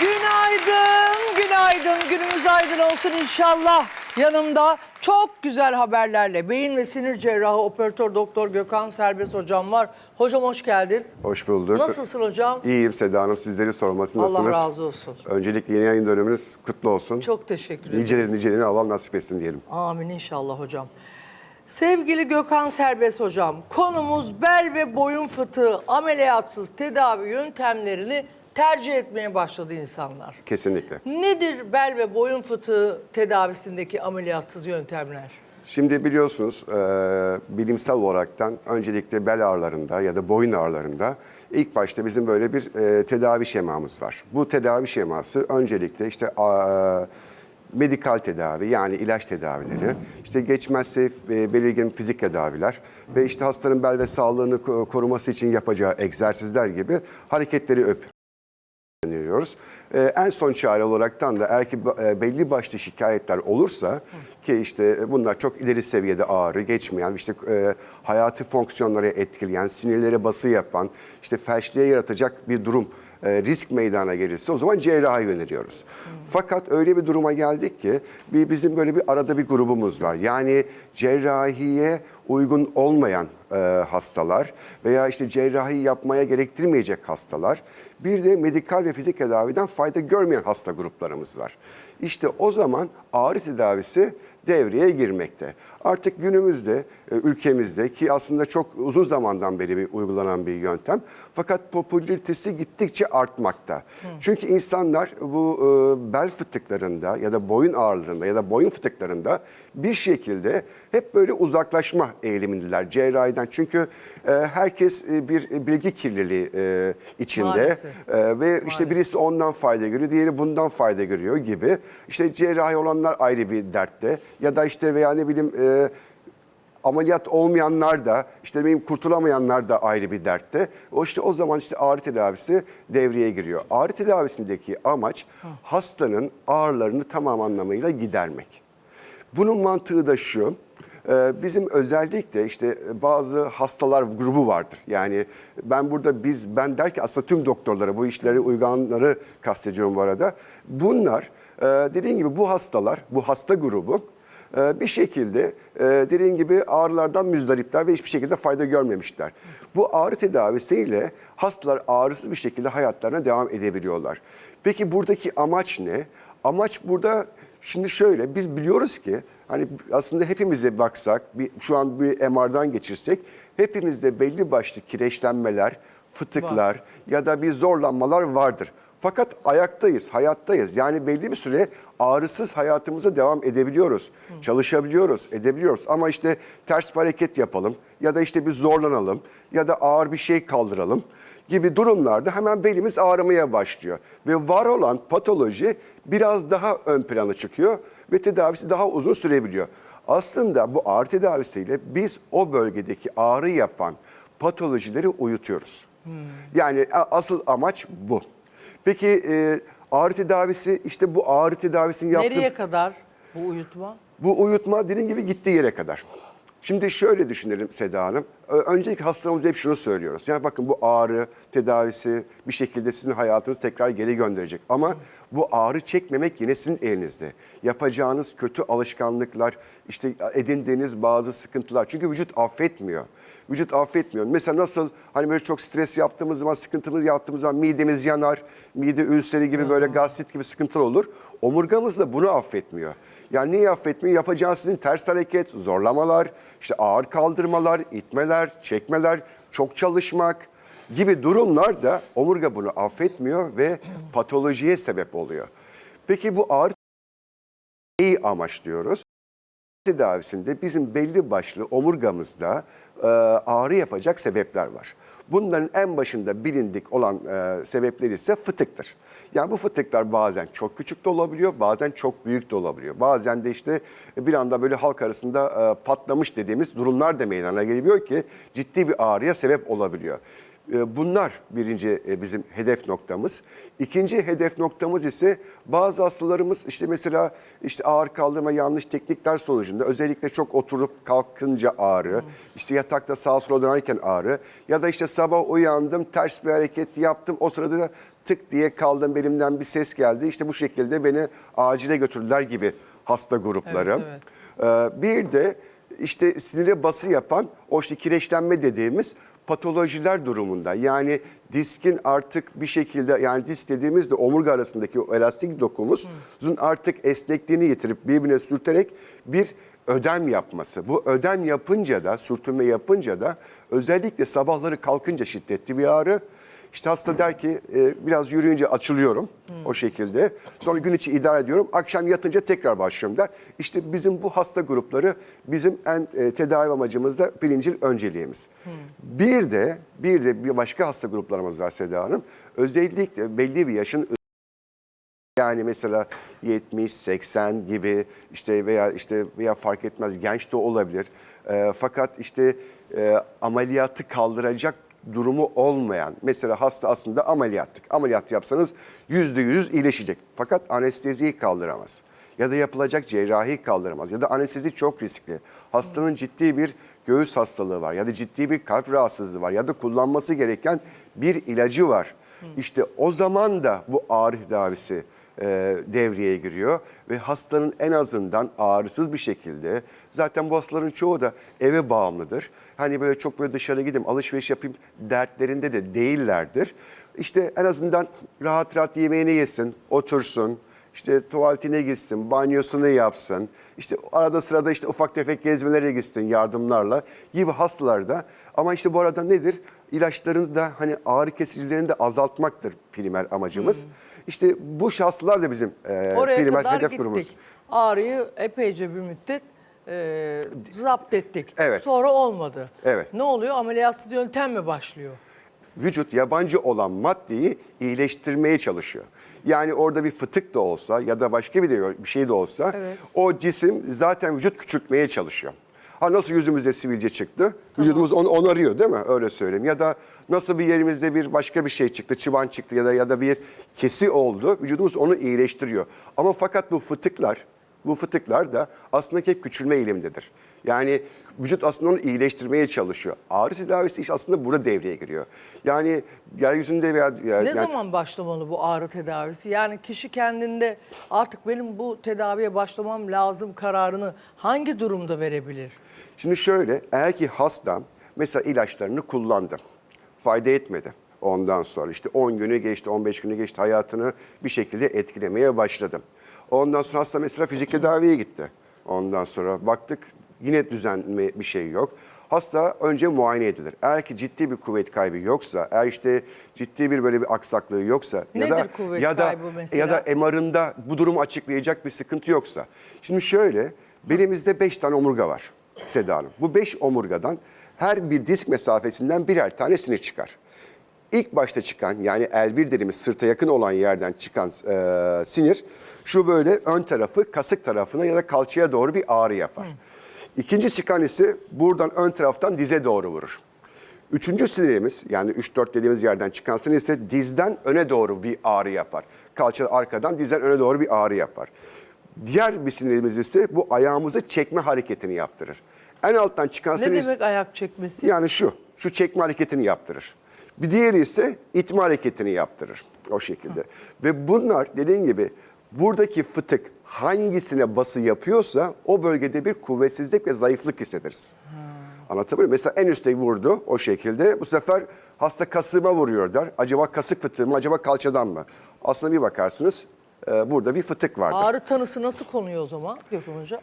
Günaydın, günaydın. Günümüz aydın olsun inşallah. Yanımda çok güzel haberlerle beyin ve sinir cerrahı operatör doktor Gökhan Serbest hocam var. Hocam hoş geldin. Hoş bulduk. Nasılsın hocam? İyiyim Seda Hanım. Sizleri sorması Allah nasılsınız? razı olsun. Öncelikle yeni yayın döneminiz kutlu olsun. Çok teşekkür ederim. Niceleri nicelerini Allah nasip etsin diyelim. Amin inşallah hocam. Sevgili Gökhan Serbest hocam, konumuz bel ve boyun fıtığı ameliyatsız tedavi yöntemlerini tercih etmeye başladı insanlar. Kesinlikle. Nedir bel ve boyun fıtığı tedavisindeki ameliyatsız yöntemler? Şimdi biliyorsunuz e, bilimsel olaraktan öncelikle bel ağrılarında ya da boyun ağrılarında ilk başta bizim böyle bir e, tedavi şemamız var. Bu tedavi şeması öncelikle işte a, medikal tedavi yani ilaç tedavileri, işte geçmezse e, belirgin fizik tedaviler ve işte hastanın bel ve sağlığını ko- koruması için yapacağı egzersizler gibi hareketleri öp öneriyoruz. Ee, en son çare olaraktan da eğer ki e, belli başlı şikayetler olursa ki işte bunlar çok ileri seviyede ağrı geçmeyen işte e, hayati fonksiyonları etkileyen sinirlere bası yapan işte felçliğe yaratacak bir durum e, risk meydana gelirse o zaman cerrahi öneriyoruz. Fakat öyle bir duruma geldik ki bir bizim böyle bir arada bir grubumuz var. Yani cerrahiye uygun olmayan e, hastalar veya işte cerrahi yapmaya gerektirmeyecek hastalar. Bir de medikal ve fizik tedaviden fayda görmeyen hasta gruplarımız var. İşte o zaman ağrı tedavisi devreye girmekte. Artık günümüzde e, ülkemizde ki aslında çok uzun zamandan beri bir uygulanan bir yöntem fakat popülaritesi gittikçe artmakta. Çünkü insanlar bu e, bel fıtıklarında ya da boyun ağrılarında ya da boyun fıtıklarında bir şekilde hep böyle uzaklaşma eğilimindeler cerrahiden. Çünkü e, herkes e, bir bilgi kirliliği e, içinde Maalesef. e, ve işte birisi ondan fayda görüyor, diğeri bundan fayda görüyor gibi. İşte cerrahi olanlar ayrı bir dertte ya da işte veya ne bileyim e, ameliyat olmayanlar da işte benim kurtulamayanlar da ayrı bir dertte. O işte o zaman işte ağrı tedavisi devreye giriyor. Ağrı tedavisindeki amaç hastanın ağrılarını tamam anlamıyla gidermek. Bunun mantığı da şu. E, Bizim özellikle işte bazı hastalar grubu vardır. Yani ben burada biz ben derken aslında tüm doktorlara bu işleri uygulananları kastediyorum bu arada. Bunlar e, dediğim gibi bu hastalar, bu hasta grubu e, bir şekilde e, dediğim gibi ağrılardan müzdaripler ve hiçbir şekilde fayda görmemişler. Bu ağrı tedavisiyle hastalar ağrısız bir şekilde hayatlarına devam edebiliyorlar. Peki buradaki amaç ne? Amaç burada şimdi şöyle biz biliyoruz ki hani aslında hepimize baksak bir, şu an bir MR'dan geçirsek hepimizde belli başlı kireçlenmeler, fıtıklar ya da bir zorlanmalar vardır. Fakat ayaktayız, hayattayız. Yani belli bir süre ağrısız hayatımıza devam edebiliyoruz. Çalışabiliyoruz, edebiliyoruz. Ama işte ters bir hareket yapalım ya da işte bir zorlanalım ya da ağır bir şey kaldıralım gibi durumlarda hemen belimiz ağrımaya başlıyor. Ve var olan patoloji biraz daha ön plana çıkıyor ve tedavisi daha uzun sürebiliyor. Aslında bu ağrı tedavisiyle biz o bölgedeki ağrı yapan patolojileri uyutuyoruz. Yani a- asıl amaç bu. Peki e, ağrı tedavisi işte bu ağrı tedavisini yaptığım... Nereye kadar bu uyutma? Bu uyutma dediğim gibi gittiği yere kadar. Şimdi şöyle düşünelim Seda Hanım. Öncelikle hastalarımıza hep şunu söylüyoruz. Yani bakın bu ağrı tedavisi bir şekilde sizin hayatınızı tekrar geri gönderecek. Ama bu ağrı çekmemek yine sizin elinizde. Yapacağınız kötü alışkanlıklar, işte edindiğiniz bazı sıkıntılar. Çünkü vücut affetmiyor. Vücut affetmiyor. Mesela nasıl hani böyle çok stres yaptığımız zaman, sıkıntımız yaptığımız zaman midemiz yanar, mide ülseri gibi böyle gastrit gibi sıkıntılar olur. Omurgamız da bunu affetmiyor. Yani niye affetmiyor? Yapacağınız sizin ters hareket, zorlamalar, işte ağır kaldırmalar, itmeler, çekmeler, çok çalışmak gibi durumlar da omurga bunu affetmiyor ve patolojiye sebep oluyor. Peki bu ağrı neyi amaçlıyoruz? Tedavisinde bizim belli başlı omurgamızda e, ağrı yapacak sebepler var. Bunların en başında bilindik olan e, sebepleri ise fıtıktır. Yani bu fıtıklar bazen çok küçük de olabiliyor, bazen çok büyük de olabiliyor. Bazen de işte bir anda böyle halk arasında e, patlamış dediğimiz durumlar da meydana gelebiliyor ki ciddi bir ağrıya sebep olabiliyor. E, Bunlar birinci e, bizim hedef noktamız. İkinci hedef noktamız ise bazı hastalarımız işte mesela işte ağır kaldırma yanlış teknikler sonucunda özellikle çok oturup kalkınca ağrı, işte yatakta sağa sola dönerken ağrı ya da işte sabah uyandım ters bir hareket yaptım o sırada da tık diye kaldım belimden bir ses geldi. İşte bu şekilde beni acile götürdüler gibi hasta grupları. Evet, Ee, bir de işte sinire bası yapan o işte kireçlenme dediğimiz patolojiler durumunda. Yani diskin artık bir şekilde yani disk dediğimizde omurga arasındaki o elastik dokumuzun artık esnekliğini yitirip birbirine sürterek bir ödem yapması. Bu ödem yapınca da sürtünme yapınca da özellikle sabahları kalkınca şiddetli bir ağrı. İşte hasta der ki e, biraz yürüyünce açılıyorum o şekilde. Sonra gün içi idare ediyorum. Akşam yatınca tekrar başlıyorum der. İşte bizim bu hasta grupları bizim en e, tedavi amacımız da birincil önceliğimiz. Bir de bir de bir başka hasta gruplarımız var Seda Hanım. Özellikle belli bir yaşın yani mesela 70, 80 gibi işte veya işte veya fark etmez genç de olabilir. Ee, fakat işte e, ameliyatı kaldıracak durumu olmayan mesela hasta aslında ameliyattık. Ameliyat yapsanız yüzde yüz iyileşecek. Fakat anesteziyi kaldıramaz. Ya da yapılacak cerrahi kaldıramaz. Ya da anestezi çok riskli. Hastanın ciddi bir göğüs hastalığı var ya da ciddi bir kalp rahatsızlığı var ya da kullanması gereken bir ilacı var. İşte o zaman da bu ağrı tedavisi e, devreye giriyor ve hastanın en azından ağrısız bir şekilde zaten bu hastaların çoğu da eve bağımlıdır. Hani böyle çok böyle dışarı gideyim alışveriş yapayım dertlerinde de değillerdir. İşte en azından rahat rahat yemeğini yesin, otursun, işte tuvaletine gitsin, banyosunu yapsın, işte arada sırada işte ufak tefek gezmelere gitsin yardımlarla gibi hastalarda. Ama işte bu arada nedir? İlaçlarını da hani ağrı kesicilerini de azaltmaktır primer amacımız. İşte bu hastalar da bizim e, Oraya primer kadar hedef gittik. grubumuz. Ağrıyı epeyce bir müddet e, zapt ettik. Evet. Sonra olmadı. Evet. Ne oluyor? Ameliyatsız yöntem mi başlıyor? vücut yabancı olan maddeyi iyileştirmeye çalışıyor. Yani orada bir fıtık da olsa ya da başka bir, de, bir şey de olsa Evet. o cisim zaten vücut küçültmeye çalışıyor. Ha nasıl yüzümüzde sivilce çıktı? Vücudumuz onu onarıyor değil mi? Öyle söyleyeyim. Ya da nasıl bir yerimizde bir başka bir şey çıktı, çıban çıktı ya da ya da bir kesi oldu. Vücudumuz onu iyileştiriyor. Ama fakat bu fıtıklar bu fıtıklar da aslında hep küçülme eğilimindedir. Yani vücut aslında onu iyileştirmeye çalışıyor. Ağrı tedavisi iş aslında burada devreye giriyor. Yani yeryüzünde veya... Ne yani- zaman başlamalı bu ağrı tedavisi? Yani kişi kendinde artık benim bu tedaviye başlamam lazım kararını hangi durumda verebilir? Şimdi şöyle, eğer ki hasta mesela ilaçlarını kullandı, fayda etmedi. Ondan sonra işte 10 günü geçti, 15 günü geçti hayatını bir şekilde etkilemeye başladı. Ondan sonra hasta mesela fizik tedaviye gitti. Ondan sonra baktık yine düzenli bir şey yok. Hasta önce muayene edilir. Eğer ki ciddi bir kuvvet kaybı yoksa, eğer işte ciddi bir böyle bir aksaklığı yoksa ya da Nedir kuvvet ya da kaybı mesela? ya da MR'ında bu durumu açıklayacak bir sıkıntı yoksa. Şimdi şöyle, belimizde 5 tane omurga var Seda Hanım. Bu 5 omurgadan her bir disk mesafesinden birer tane sinir çıkar. İlk başta çıkan yani L1 dediğimiz sırta yakın olan yerden çıkan e, sinir şu böyle ön tarafı kasık tarafına ya da kalçaya doğru bir ağrı yapar. İkinci çıkan ise buradan ön taraftan dize doğru vurur. Üçüncü sinirimiz yani 3-4 dediğimiz yerden çıkan sinir ise dizden öne doğru bir ağrı yapar. Kalça arkadan dizden öne doğru bir ağrı yapar. Diğer bir sinirimiz ise bu ayağımızı çekme hareketini yaptırır. En alttan çıkan Ne sinir demek ayak çekmesi? yani şu, şu çekme hareketini yaptırır. Bir diğeri ise itme hareketini yaptırır o şekilde. Ve bunlar dediğin gibi buradaki fıtık hangisine bası yapıyorsa o bölgede bir kuvvetsizlik ve zayıflık hissederiz. Anlatabiliyor muyum? Mesela en üstte vurdu o şekilde. Bu sefer hasta kasığıma vuruyor der. Acaba kasık fıtığı mı, acaba kalçadan mı? Aslında bir bakarsınız e, burada bir fıtık vardır. Ağrı tanısı nasıl konuyor o zaman Gökhan Hoca?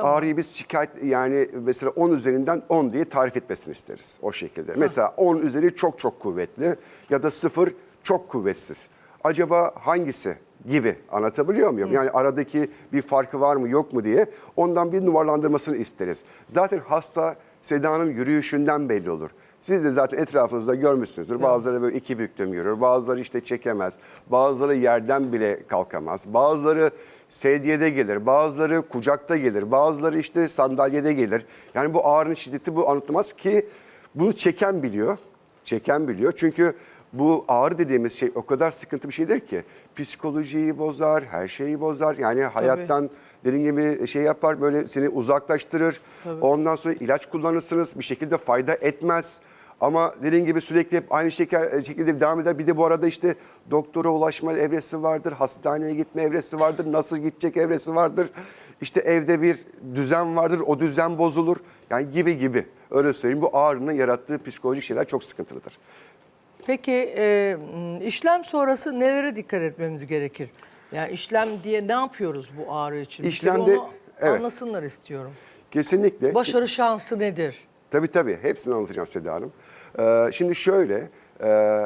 Ağrıyı biz şikayet yani mesela 10 üzerinden 10 diye tarif etmesini isteriz o şekilde. Mesela 10 üzeri çok çok kuvvetli ya da 0 çok kuvvetsiz. Acaba hangisi gibi anlatabiliyor muyum? Yani aradaki bir farkı var mı yok mu diye ondan bir numaralandırmasını isteriz. Zaten hasta Seda'nın yürüyüşünden belli olur. Siz de zaten etrafınızda görmüşsünüzdür. Bazıları böyle iki büklüm yürür, bazıları işte çekemez, bazıları yerden bile kalkamaz, bazıları sedyede gelir, bazıları kucakta gelir, bazıları işte sandalyede gelir. Yani bu ağrının şiddeti bu anlatılmaz ki bunu çeken biliyor, çeken biliyor. Çünkü bu ağrı dediğimiz şey o kadar sıkıntı bir şeydir ki psikolojiyi bozar, her şeyi bozar. Yani hayattan dediğim gibi şey yapar böyle seni uzaklaştırır. Ondan sonra ilaç kullanırsınız bir şekilde fayda etmez. Ama dediğin gibi sürekli hep aynı şeker, e, şekilde devam eder. Bir de bu arada işte doktora ulaşma evresi vardır, hastaneye gitme evresi vardır, nasıl gidecek evresi vardır. İşte evde bir düzen vardır, o düzen bozulur. Yani gibi gibi. Öyle söyleyeyim bu ağrının yarattığı psikolojik şeyler çok sıkıntılıdır. Peki e, işlem sonrası nelere dikkat etmemiz gerekir? Yani işlem diye ne yapıyoruz bu ağrı için? Bir İşlemde- onu evet. anlasınlar istiyorum. Kesinlikle. Başarı şansı nedir? Tabii tabii. Hepsini anlatacağım Seda Hanım. Ee, şimdi şöyle, e,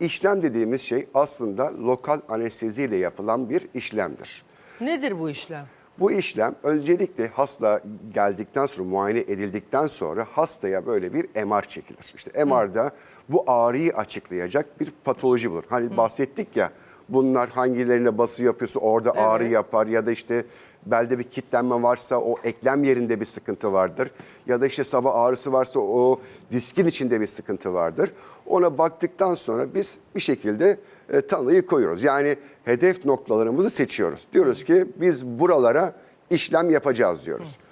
işlem dediğimiz şey aslında lokal anesteziyle yapılan bir işlemdir. Nedir bu işlem? Bu işlem öncelikle hasta geldikten sonra, muayene edildikten sonra hastaya böyle bir MR çekilir. İşte MR'da bu ağrıyı açıklayacak bir patoloji bulur. Hani bahsettik ya bunlar hangilerine bası yapıyorsa orada ağrı Evet. yapar ya da işte belde bir kitlenme varsa o eklem yerinde bir sıkıntı vardır. Ya da işte sabah ağrısı varsa o diskin içinde bir sıkıntı vardır. Ona baktıktan sonra biz bir şekilde e, tanıyı koyuyoruz. Yani hedef noktalarımızı seçiyoruz. Diyoruz ki biz buralara işlem yapacağız diyoruz. Ee,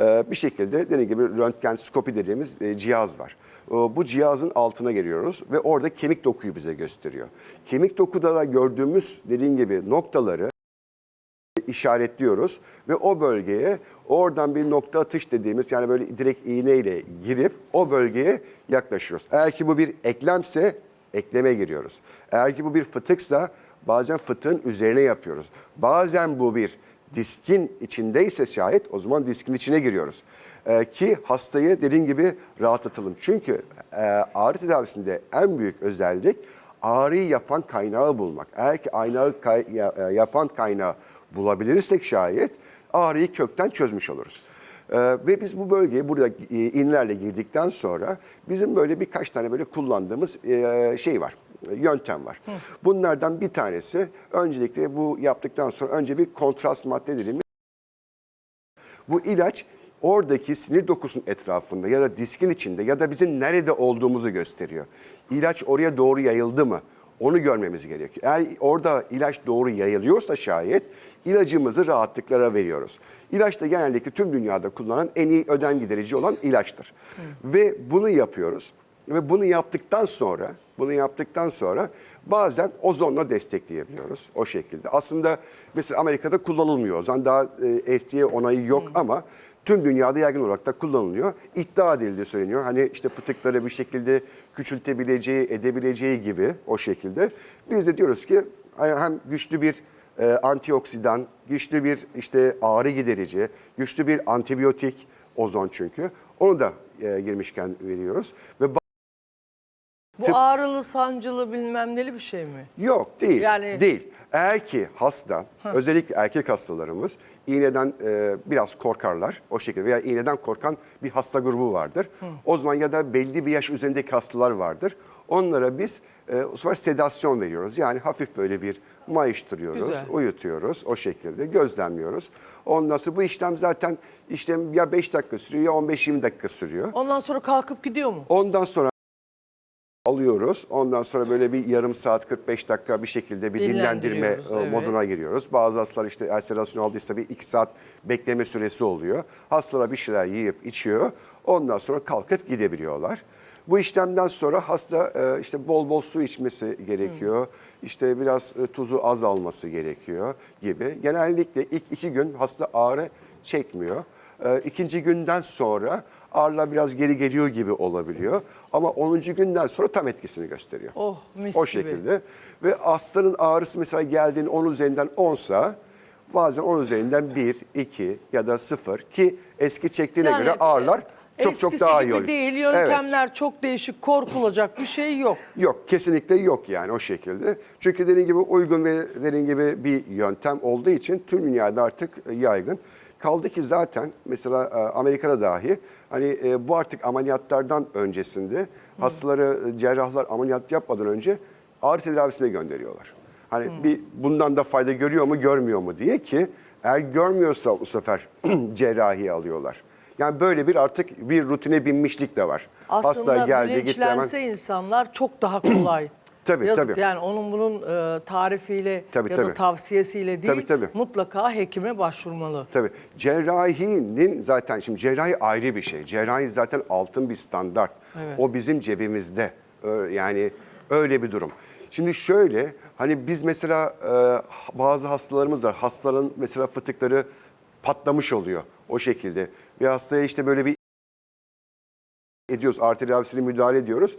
bir şekilde dediğim gibi röntgenskopi dediğimiz e, cihaz var. Ee, Bu cihazın altına giriyoruz ve orada kemik dokuyu bize gösteriyor. Kemik dokuda da gördüğümüz dediğim gibi noktaları işaretliyoruz ve o bölgeye oradan bir nokta atış dediğimiz yani böyle direkt iğneyle girip o bölgeye yaklaşıyoruz. Eğer ki bu bir eklemse ekleme giriyoruz. Eğer ki bu bir fıtıksa bazen fıtığın üzerine yapıyoruz. Bazen bu bir diskin içindeyse şayet o zaman diskin içine giriyoruz. Ee, ki hastayı dediğim gibi rahatlatalım. Çünkü e, ağrı tedavisinde en büyük özellik ağrıyı yapan kaynağı bulmak. Eğer ki aynağı kay- ya- e, yapan kaynağı bulabilirsek şayet ağrıyı kökten çözmüş oluruz. Ee, ve biz bu bölgeye burada e, iğnelerle girdikten sonra bizim böyle birkaç tane böyle kullandığımız e, şey var, yöntem var. Bunlardan bir tanesi öncelikle bu yaptıktan sonra önce bir kontrast madde dediğimiz bu ilaç oradaki sinir dokusunun etrafında ya da diskin içinde ya da bizim nerede olduğumuzu gösteriyor. İlaç oraya doğru yayıldı mı? Onu görmemiz gerekiyor. Eğer orada ilaç doğru yayılıyorsa şayet ilacımızı rahatlıklara veriyoruz. İlaç da genellikle tüm dünyada kullanılan en iyi ödem giderici olan ilaçtır. Ve bunu yapıyoruz. Ve bunu yaptıktan sonra, bunu yaptıktan sonra bazen ozonla destekleyebiliyoruz o şekilde. Aslında mesela Amerika'da kullanılmıyor ozon. Daha e, FDA onayı yok ama tüm dünyada yaygın olarak da kullanılıyor. İddia edildiği söyleniyor. Hani işte fıtıkları bir şekilde küçültebileceği, edebileceği gibi o şekilde. Biz de diyoruz ki hem güçlü bir e, antioksidan, güçlü bir işte ağrı giderici, güçlü bir antibiyotik ozon çünkü. Onu da e, girmişken veriyoruz ve Bu Tıp- ağrılı, sancılı bilmem neli bir şey mi? Yok değil. Yani- Değil. Eğer ki hasta, özellikle erkek hastalarımız iğneden e, biraz korkarlar o şekilde veya iğneden korkan bir hasta grubu vardır. O zaman ya da belli bir yaş üzerindeki hastalar vardır. Onlara biz e, o sefer sedasyon veriyoruz. Yani hafif böyle bir mayıştırıyoruz, Güzel. uyutuyoruz o şekilde gözlemliyoruz. Ondan sonra bu işlem zaten işlem ya 5 dakika sürüyor ya 15-20 dakika sürüyor. Ondan sonra kalkıp gidiyor mu? Ondan sonra alıyoruz. Ondan sonra böyle bir yarım saat 45 dakika bir şekilde bir dinlendirme e, evet. moduna giriyoruz. Bazı hastalar işte eğer sedasyon aldıysa bir 2 saat bekleme süresi oluyor. Hastalar bir şeyler yiyip içiyor. Ondan sonra kalkıp gidebiliyorlar. Bu işlemden sonra hasta e, işte bol bol su içmesi gerekiyor. İşte biraz e, tuzu az alması gerekiyor gibi. Genellikle ilk iki gün hasta ağrı çekmiyor. İkinci günden sonra ağrılar biraz geri geliyor gibi olabiliyor. Ama 10. günden sonra tam etkisini gösteriyor. Oh mis o gibi. şekilde. Ve hastanın ağrısı mesela geldiğin 10 üzerinden 10 sa bazen 10 üzerinden 1, 2 ya da 0 ki eski çektiğine Yani, göre ağrılar çok çok eskisi daha iyi gibi oluyor. değil, Evet. yöntemler çok değişik, korkulacak bir şey yok. Yok kesinlikle yok yani o şekilde. Çünkü dediğim gibi uygun ve dediğim gibi bir yöntem olduğu için tüm dünyada artık yaygın. Kaldı ki zaten mesela e, Amerika'da dahi hani e, bu artık ameliyatlardan öncesinde hastaları e, cerrahlar ameliyat yapmadan önce ağrı tedavisine gönderiyorlar. Hani bir bundan da fayda görüyor mu görmüyor mu diye ki eğer görmüyorsa bu sefer cerrahi alıyorlar. Yani böyle bir artık bir rutine binmişlik de var. Aslında Hasta geldi gitti hemen. bilinçlense insanlar çok daha kolay Tabii, Yazık tabii. yani onun bunun e, tarifiyle Tabii, ya da tabii. tavsiyesiyle değil Tabii, tabii. mutlaka hekime başvurmalı. Tabii. Cerrahinin zaten şimdi cerrahi ayrı bir şey. Cerrahi zaten altın bir standart. Evet. O bizim cebimizde. Ö- Yani öyle bir durum. Şimdi şöyle hani biz mesela e, bazı hastalarımız var. Hastaların mesela fıtıkları patlamış oluyor o şekilde. Ve hastaya işte böyle bir ediyoruz. Arter avisine müdahale ediyoruz.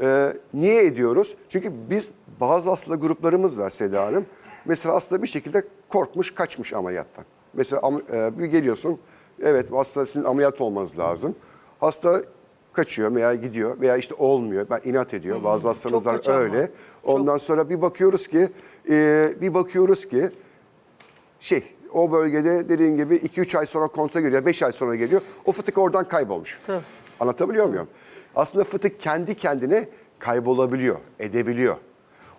Ee, niye ediyoruz? Çünkü biz bazı hasta gruplarımız var Seda Hanım. Mesela hasta bir şekilde korkmuş, kaçmış ameliyattan. Mesela am- e, bir geliyorsun, evet hasta sizin ameliyat olmanız lazım. Hasta kaçıyor veya gidiyor veya işte olmuyor, ben inat ediyor. Bazı çok var kaçan var. öyle. Ondan sonra bir bakıyoruz ki, e, bir bakıyoruz ki şey o bölgede dediğin gibi 2-3 ay sonra kontrol geliyor, 5 ay sonra geliyor. O fıtık oradan kaybolmuş. Tabii. Anlatabiliyor muyum? Aslında fıtık kendi kendine kaybolabiliyor, edebiliyor.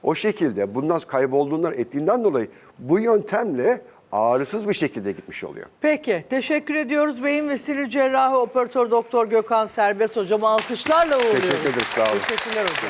O şekilde bundan kaybolduğundan ettiğinden dolayı bu yöntemle ağrısız bir şekilde gitmiş oluyor. Peki teşekkür ediyoruz. Beyin ve sinir cerrahı operatör doktor Gökhan Serbest hocam alkışlarla uğurluyoruz. Teşekkür ederim, sağ olun. Teşekkürler hocam.